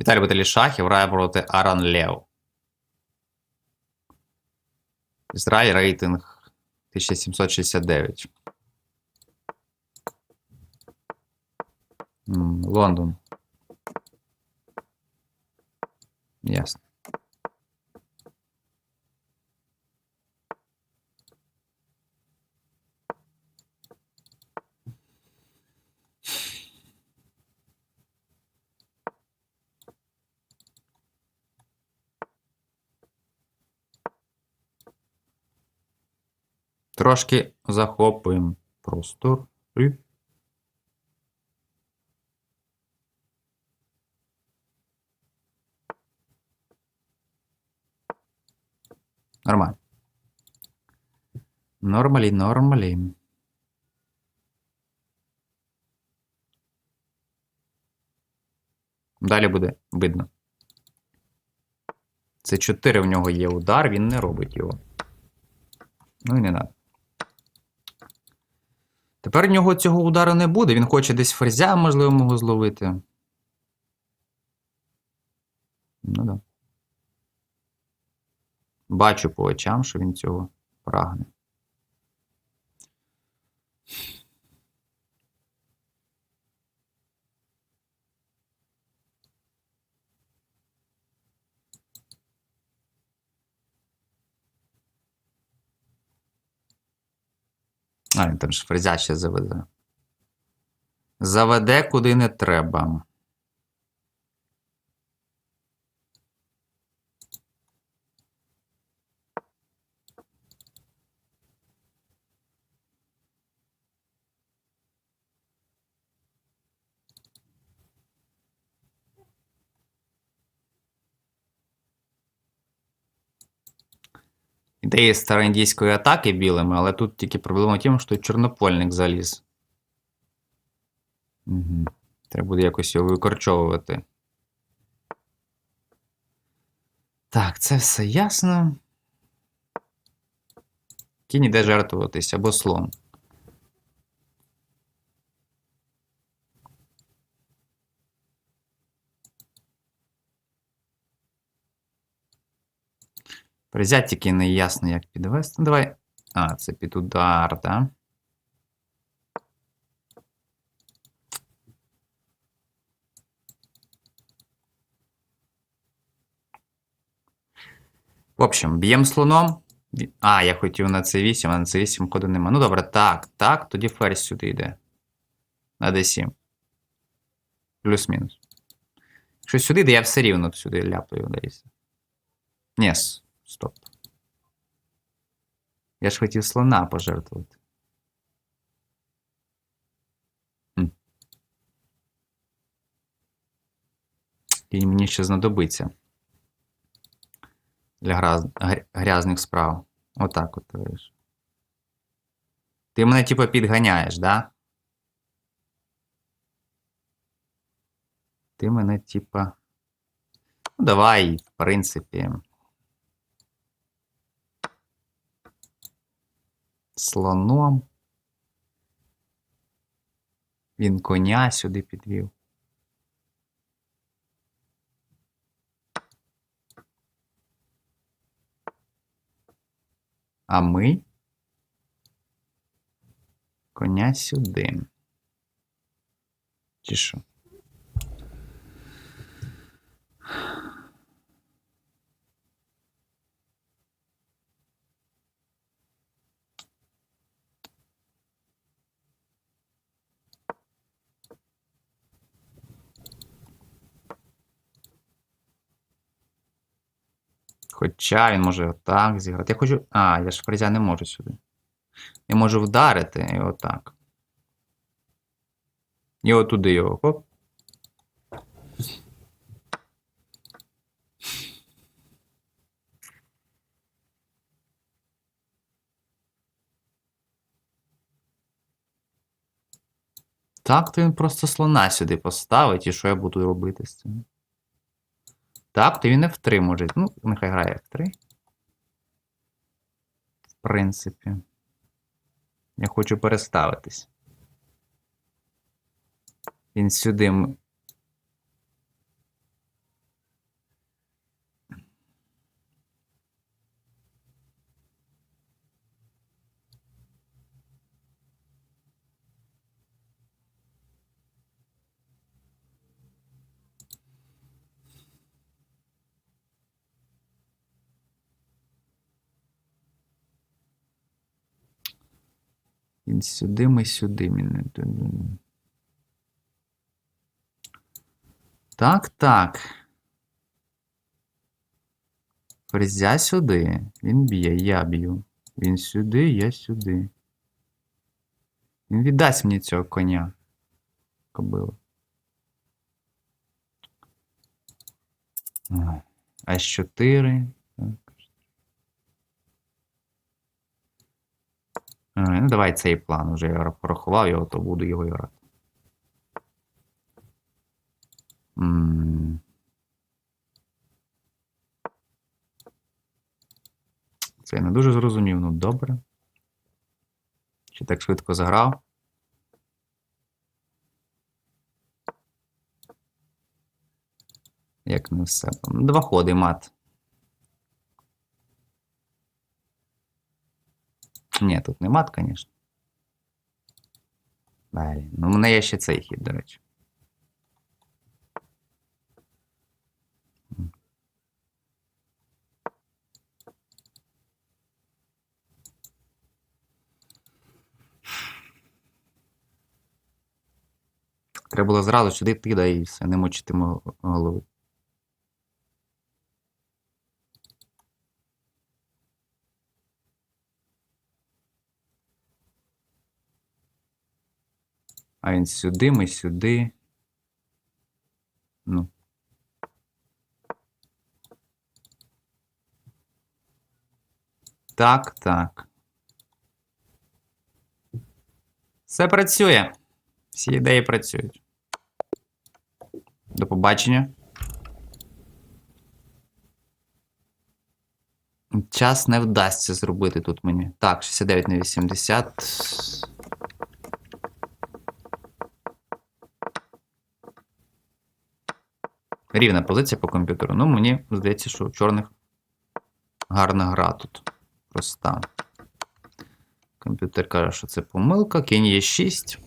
Віталій Баталій Шахів грає проти Аран Лев. Ізраїль рейтинг 1769. Лондон. Ясно. Трошки захопуємо простор. Нормально. Нормалі, нормалі. Далі буде видно. Це 4 в нього є удар, він не робить його. Ну і не надо. Тепер в нього цього удару не буде. Він хоче десь ферзя, можливо, мого зловити. Ну да. Бачу по очам, що він цього прагне. А, там ж фрезя заведе. Заведе куди не треба. Ідея староіндійської атаки білими, але тут тільки проблема в тім, що чорнопольник заліз. Угу. Треба буде якось його викорчовувати. Так, це все ясно. Кінь іде жертвуватись або слон. Призять тільки не ясно, як підвести. Ну, давай. А, це під удар, так? В общем, б'ємо слоном. А, я хотів на c8, а на c8 ходу нема. Ну добре, так, так, тоді ферзь сюди йде. На d7. Плюс-мінус. Якщо сюди йде, я все рівно сюди ляпаю. Ні, с- стоп. Я ж хотів слона пожертвувати. Хм. І мені ще знадобиться. Для граз... грязних справ. Отак от. видиш. Ти мене, типу, підганяєш, да? Ти мене, типа. Ну, давай, в принципі. Слоном. Він коня сюди підвів. А ми коня сюди. Чи що? Хоча він може отак зіграти. Я хочу. А, я ж фрезя не можу сюди. Я можу вдарити і отак. І отуди його. Хоп. Так, то він просто слона сюди поставить, і що я буду робити з цим? Так, то він F3 може. Ну, нехай грає F3. В принципі. Я хочу переставитись. Він сюди. Він сюди, ми сюди. Так, так. Фрезя сюди. Він б'є, я б'ю. Він сюди, я сюди. Він віддасть мені цього коня. Кобилу. С4. Так. А, Ну, давай цей план. Уже я порахував його, то буду його грати. Це я не дуже зрозумів, ну добре. Чи так швидко заграв? Як не все. Два ходи мат. Ні, тут не мат, звісно. Далі. Ну, у мене є ще цей хід, до речі. Треба було зразу сюди да і все, не мочити мо- А він сюди, ми сюди. Ну. Так, так. Все працює. Всі ідеї працюють. До побачення. Час не вдасться зробити тут мені. Так, 69 на 80. Рівна позиція по комп'ютеру. Ну, мені здається, що у чорних гарна гра тут. Проста. Комп'ютер каже, що це помилка. Кінь є 6.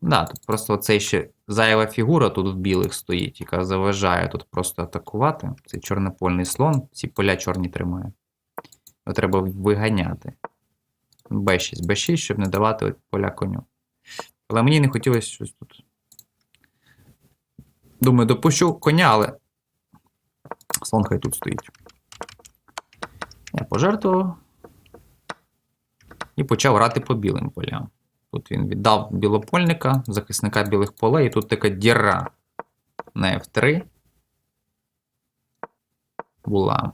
Да, тут просто оцей ще зайва фігура тут в білих стоїть, яка заважає тут просто атакувати. Цей чорнопольний слон, ці поля чорні тримає. Його треба виганяти. Б6, Б6, щоб не давати поля коню. Але мені не хотілося щось тут. Думаю, допущу коня, але слон хай тут стоїть. Я пожертвував. І почав грати по білим полям. Тут він віддав білопольника, захисника білих полей, і тут така діра на F3 була.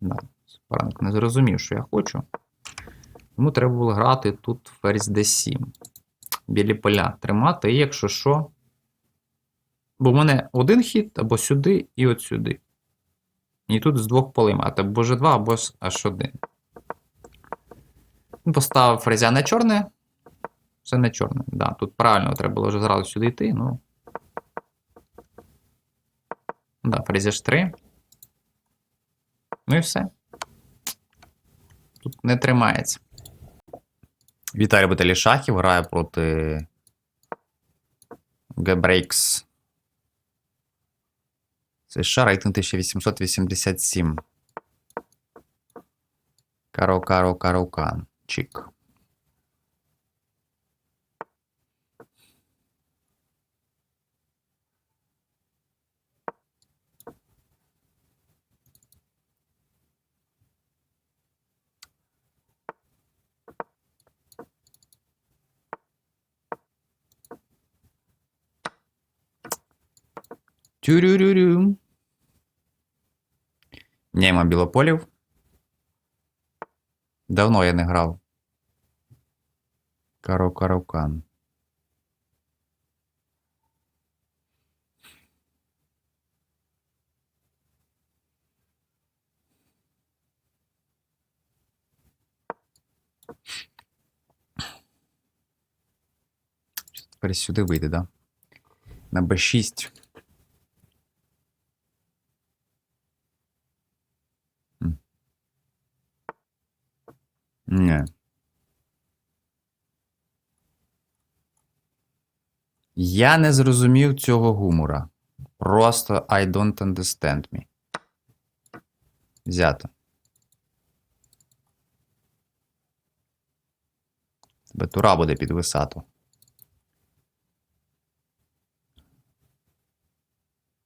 Да, суперник не зрозумів, що я хочу. Тому треба було грати тут ферзь D7. Білі поля тримати, і якщо що. Бо в мене один хід або сюди і от сюди. І тут з двох полей мати або G2, або H1. Він поставив фрезя на чорне. Все не чорне. Да, тут правильно треба було вже зразу сюди йти, ну. Да, фрезя ж 3. Ну і все. Тут не тримається. Віталій Баталій Шахів грає проти Гебрейкс. США рейтинг 1887. Каро, каро, каро, кан. Чик. Тюрюрюрю. Нема білополів. Давно я не грав. Каро Караукан. Тепер сюди вийде, да? На b 6 Я не зрозумів цього гумора. Просто I don't understand me. Взято. Тебе тура буде під висату.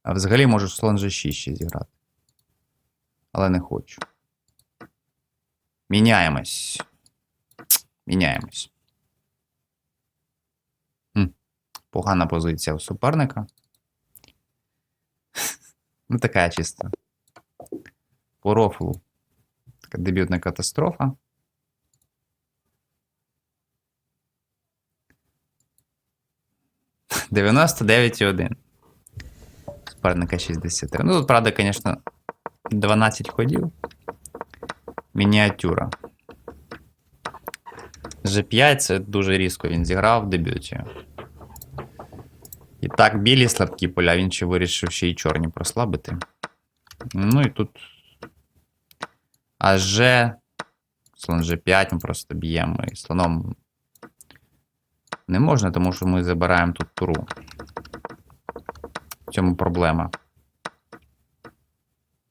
А взагалі можеш слон G6 ще зіграти. Але не хочу. Міняємось. Міняємось. Хм. Погана позиція у суперника. Ну, така чисто. По рофлу. Така дебютна катастрофа. Дев'яносто дев'ять і один. Суперника 63. Ну, тут, правда, звісно, 12 ходів. Мініатюра. G5 це дуже різко він зіграв в дебюті. І так, білі слабкі поля, він ще вирішив ще й чорні прослабити. Ну і тут. АЖ. Слон G5 ми просто б'ємо. І слоном не можна, тому що ми забираємо тут туру. В цьому проблема.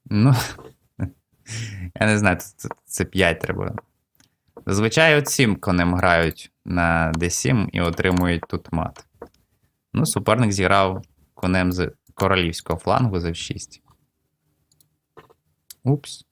Ну. Я не знаю, це, це 5 треба. Зазвичай от 7 конем грають на D7 і отримують тут мат. Ну, суперник зіграв конем з королівського флангу за 6. Упс.